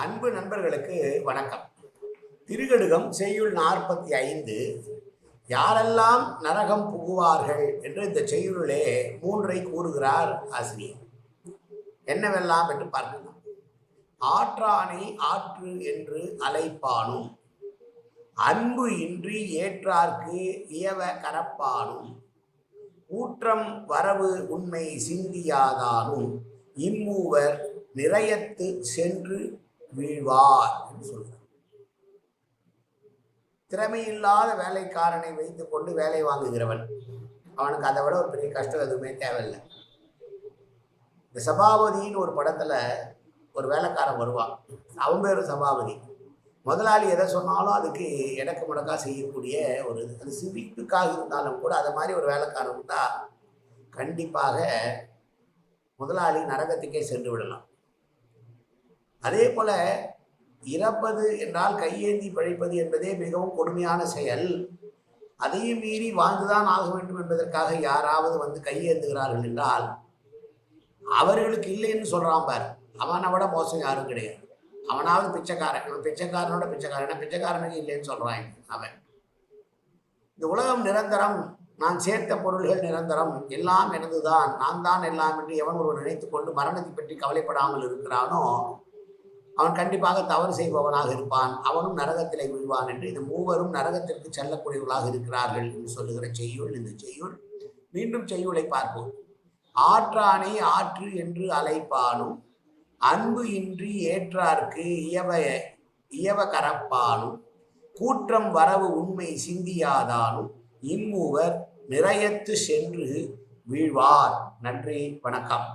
அன்பு நண்பர்களுக்கு வணக்கம். திருகடுகம் செய்யுள் நாற்பத்தி ஐந்து யாரெல்லாம் நரகம் புகுவார்கள் என்று இந்த செய்யுளிலே மூன்றை கூறுகிறார் ஆசிரியர். என்னவெல்லாம் என்று பார்க்கலாம். ஆற்றானை ஆற்று என்று அழைப்பானும் அன்பு இன்றி ஏற்றார்க்கு இயவ கரப்பானும் ஊற்றம் வரவு உண்மை சிந்தியாதானும் இம்மூவர் நிறையத்து சென்று வீழ்வார் என்று சொல்கிறார் திறமையில்லாத வேலைக்காரனை வைத்துக் கொண்டு வேலை வாங்குகிறவன். அவனுக்கு அதை விட ஒரு பெரிய கஷ்டம் எதுவுமே தேவையில்லை. இந்த சபாபதின்னு ஒரு படத்துல ஒரு வேலைக்காரன் வருவான். அவன் பேரு சபாபதி. முதலாளி எதை சொன்னாலும் அதுக்கு இடக்கு முடக்கா செய்யக்கூடிய ஒரு அது சிவிப்புக்காக இருந்தாலும் கூட அது மாதிரி ஒரு வேலைக்காரன் இருந்தால் கண்டிப்பாக முதலாளி நரகத்துக்கே சென்று விடலாம். அதே போல இறப்பது என்றால் கையேந்தி பழைப்பது என்பதே மிகவும் கொடுமையான செயல். அதையும் மீறி வாழ்ந்துதான் ஆக வேண்டும் என்பதற்காக யாராவது வந்து கையேந்துகிறார்கள் என்றால் அவர்களுக்கு இல்லைன்னு சொல்றான் பார். அவனை விட மோசம் யாரும் கிடையாது. அவனாவது பிச்சைக்காரன். பிச்சைக்காரனோட பிச்சைக்காரன். பிச்சைக்காரனுக்கு இல்லைன்னு சொல்றான் அவன். இந்த உலகம் நிரந்தரம். நான் சேர்த்த பொருள்கள் நிரந்தரம். எல்லாம் எனதுதான். நான் தான் எல்லாம் என்று எவன் ஒருவன் நினைத்து கொண்டு மரணத்தை பற்றி கவலைப்படாமல் இருக்கிறானோ அவன் கண்டிப்பாக தவறு செய்பவனாக இருப்பான். அவனும் நரகத்திலே விழுவான் என்று. இந்த மூவரும் நரகத்திற்கு செல்லக்கூடியவர்களாக இருக்கிறார்கள் என்று சொல்லுகிற செய்யுள் இந்த செய்யுள். மீண்டும் செய்யுளை பார்ப்போம். ஆற்றானை ஆற்று என்று அழைப்பானும் அன்பு இன்றி ஏற்றார்க்கு இயவ இயவ கரப்பானும் கூற்றம் வரவு உண்மை சிந்தியாதானும் இம்மூவர் நிறையத்து சென்று வீழ்வார். நன்றி வணக்கம்.